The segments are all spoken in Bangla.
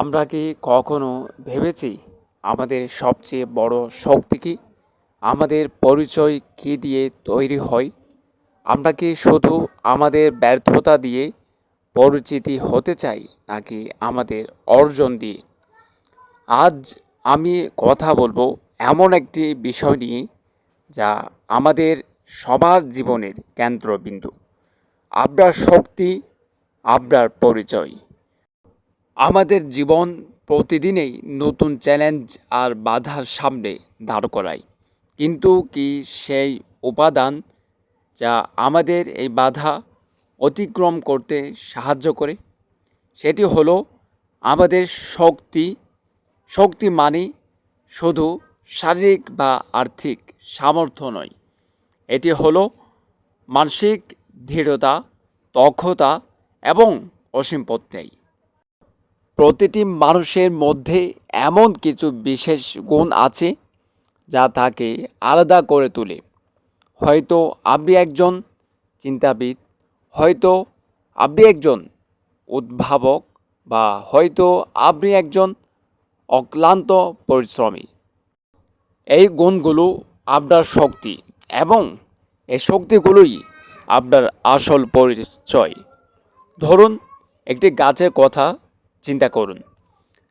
আমরা কি কখনো ভেবেছি আমাদের সবচেয়ে বড় শক্তি কি? আমাদের পরিচয় কী দিয়ে তৈরি হয়? আমরা কি শুধু আমাদের ব্যর্থতা দিয়ে পরিচিতি হতে চাই, নাকি আমাদের অর্জন দিয়ে? আজ আমি কথা বলব এমন একটি বিষয় নিয়ে, যা আমাদের সবার জীবনের কেন্দ্রবিন্দু। আপনার শক্তি আপনার পরিচয়। আমাদের জীবন প্রতিদিনেই নতুন চ্যালেঞ্জ আর বাধার সামনে দাঁড় করায়। কিন্তু কি সেই উপাদান যা আমাদের এই বাধা অতিক্রম করতে সাহায্য করে? সেটি হলো আমাদের শক্তি। শক্তি মানে শুধু শারীরিক বা আর্থিক সামর্থ্য নয়, এটি হলো মানসিক দৃঢ়তা, দক্ষতা এবং অসীম প্রত্যয় প্রতিটি মানুষের মধ্যে এমন কিছু বিশেষ গুণ আছে যা তাকে আলাদা করে তোলে। হয়তো আপনি একজন চিন্তাবিদ, হয়তো আপনি একজন উদ্ভাবক বা হয়তো আপনি একজন অক্লান্ত পরিশ্রমী। এই গুণগুলো আপনার শক্তি এবং এই শক্তিগুলোই আপনার আসল পরিচয়। ধরুন, একটি গাছের কথা চিন্তা করুন।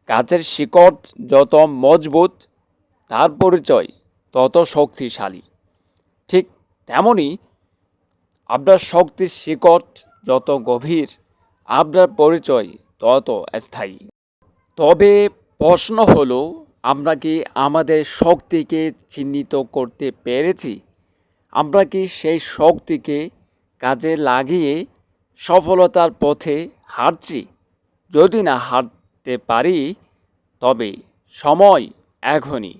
গাছের শিকড় যত মজবুত, তার পরিচয় তত শক্তিশালী। ঠিক তেমনই আপনার শক্তির শিকড় যত গভীর আপনার পরিচয় তত স্থায়ী। তবে প্রশ্ন হলো, আমরা কি আমাদের শক্তিকে চিহ্নিত করতে পেরেছি? আমরা কি সেই শক্তিকে কাজে লাগিয়ে সফলতার পথে হাঁটছি? যদি না হারতে পারি, তবে সময় এখনই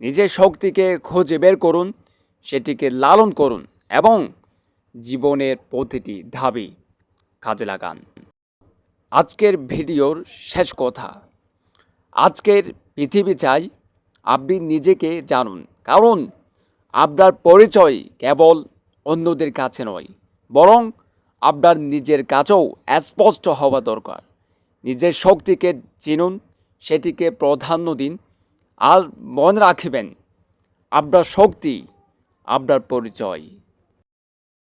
নিজের শক্তিকে খুঁজে বের করুন, সেটিকে লালন করুন এবং জীবনের প্রতিটি ধাবি কাজে লাগান। আজকের ভিডিওর শেষ কথা, আজকের পৃথিবী চাই আপনি নিজেকে জানুন, কারণ আপনার পরিচয় কেবল অন্যদের কাছে নয়, বরং আপনার নিজের কাছেও স্পষ্ট হওয়া দরকার। নিজের শক্তিকে চিনুন সেটিকে প্রাধান্য দিন আর মনে রাখবেন আপনার শক্তি আপনার পরিচয়।